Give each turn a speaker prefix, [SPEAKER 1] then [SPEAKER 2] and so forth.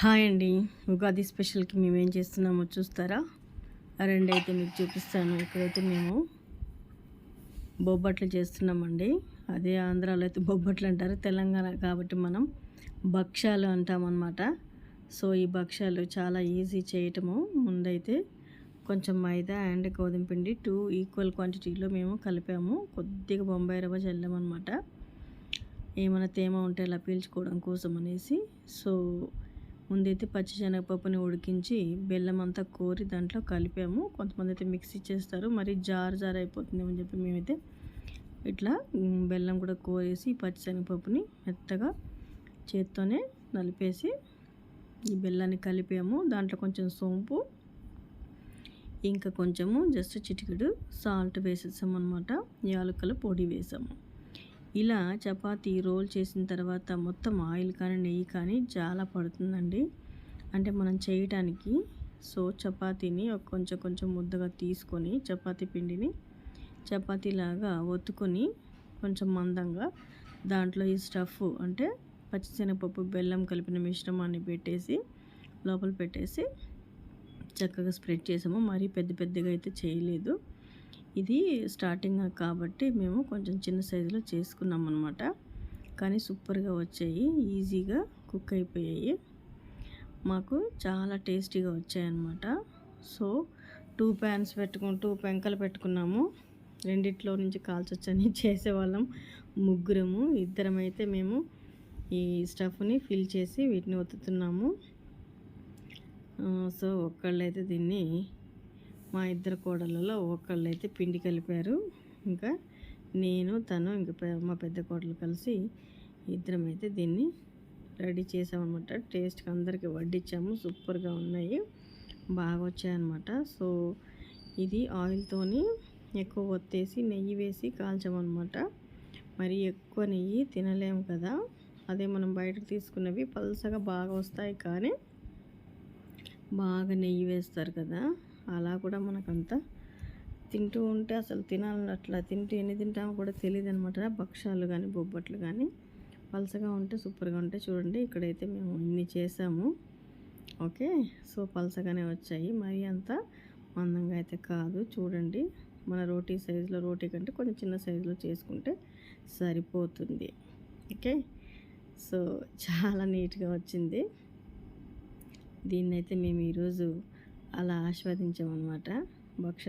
[SPEAKER 1] Hi అండి. ఉగాది స్పెషల్కి మేము ఏం చేస్తున్నామో చూస్తారా? రెండు అయితే మీకు చూపిస్తాను. ఇక్కడైతే మేము బొబ్బట్లు చేస్తున్నామండి. అదే ఆంధ్రాలో అయితే బొబ్బట్లు అంటారు తెలంగాణ కాబట్టి మనం భక్ష్యాలు అంటామన్నమాట. సో ఈ భక్ష్యాలు చాలా ఈజీ చేయటము. ముందైతే కొంచెం మైదా అండ్ గోధుమ పిండి టూ ఈక్వల్ క్వాంటిటీలో మేము కలిపాము. కొద్దిగా బొంబాయి రవ్వ చల్లామన్నమాట. ఏమైనా తేమ ఉంటే అలా పీల్చుకోవడం కోసం అనేసి. సో ముందైతే పచ్చిశనగపప్పుని ఉడికించి బెల్లం అంతా కోరి దాంట్లో కలిపాము. కొంతమంది అయితే మిక్సీ చేస్తారు. మరి జార్ జార్ అయిపోతుంది అని చెప్పి మేమైతే ఇట్లా బెల్లం కూడా కోరేసి పచ్చిశనగపప్పుని మెత్తగా చేత్తోనే నలిపేసి ఈ బెల్లాన్ని కలిపాము. దాంట్లో కొంచెం సోంపు ఇంకా కొంచెము జస్ట్ చిటికెడు సాల్ట్ వేసేసాము అనమాట యాలకుల పొడి వేసాము. ఇలా చపాతీ రోల్ చేసిన తర్వాత మొత్తం ఆయిల్ కానీ నెయ్యి కానీ చాలా పడుతుందండి. అంటే మనం చేయటానికి సో చపాతీని కొంచెం కొంచెం ముద్దగా తీసుకొని చపాతీ పిండిని చపాతీలాగా ఒత్తుకొని కొంచెం మందంగా దాంట్లో ఈ స్టఫ్ అంటే పచ్చిశనగపప్పు బెల్లం కలిపిన మిశ్రమాన్ని పెట్టేసి లోపల పెట్టేసి చక్కగా స్ప్రెడ్ చేసాము. మరీ పెద్ద పెద్దగా అయితే చేయలేదు. ఇది స్టార్టింగ్ కాబట్టి మేము కొంచెం చిన్న సైజులో చేసుకున్నాం అనమాట కానీ సూపర్గా వచ్చాయి ఈజీగా కుక్ అయిపోయాయి. మాకు చాలా టేస్టీగా వచ్చాయన్నమాట. సో టూ ప్యాన్స్ పెట్టుకుని టూ పెంకలు పెట్టుకున్నాము. రెండిట్లో నుంచి కాల్చొచ్చని చేసేవాళ్ళం ముగ్గురము. ఇద్దరమైతే మేము ఈ స్టఫ్ని ఫిల్ చేసి వీటిని ఒత్తుతున్నాము. సో ఒక్కళ్ళైతే దీన్ని మా ఇద్దరు కోడళ్ళలో ఒకళ్ళు అయితే పిండి కలిపారు. ఇంకా నేను తను ఇంకా మా పెద్ద కోడలు కలిసి ఇద్దరం అయితే దీన్ని రెడీ చేసామన్నమాట. టేస్ట్కి అందరికీ వడ్డించాము సూపర్గా ఉన్నాయి. బాగా వచ్చాయన్నమాట సో ఇది ఆయిల్తోని ఎక్కువ ఒత్తేసి నెయ్యి వేసి కాల్చామన్నమాట. మరి ఎక్కువ నెయ్యి తినలేము కదా. అదే మనం బయటకు తీసుకున్నవి పల్సగా బాగా వస్తాయి కానీ బాగా నెయ్యి వేస్తారు కదా. అలా కూడా మనకంతా తింటూ ఉంటే అసలు తినాలని అట్లా తింటూ ఎన్ని తింటామో కూడా తెలియదు అనమాట భక్షాలు కానీ బొబ్బట్లు కానీ పలసగా ఉంటే సూపర్గా ఉంటే చూడండి ఇక్కడైతే మేము ఇన్ని చేసాము. ఓకే సో పలసగానే వచ్చాయి. మరి అంత మందంగా అయితే కాదు. చూడండి మన రోటీ సైజులో రోటీ కంటే కొంచెం చిన్న సైజులో చేసుకుంటే సరిపోతుంది. ఓకే సో చాలా నీట్గా వచ్చింది. దీన్నైతే మేము ఈరోజు అలా ఆస్వాదించామన్నమాట. భక్ష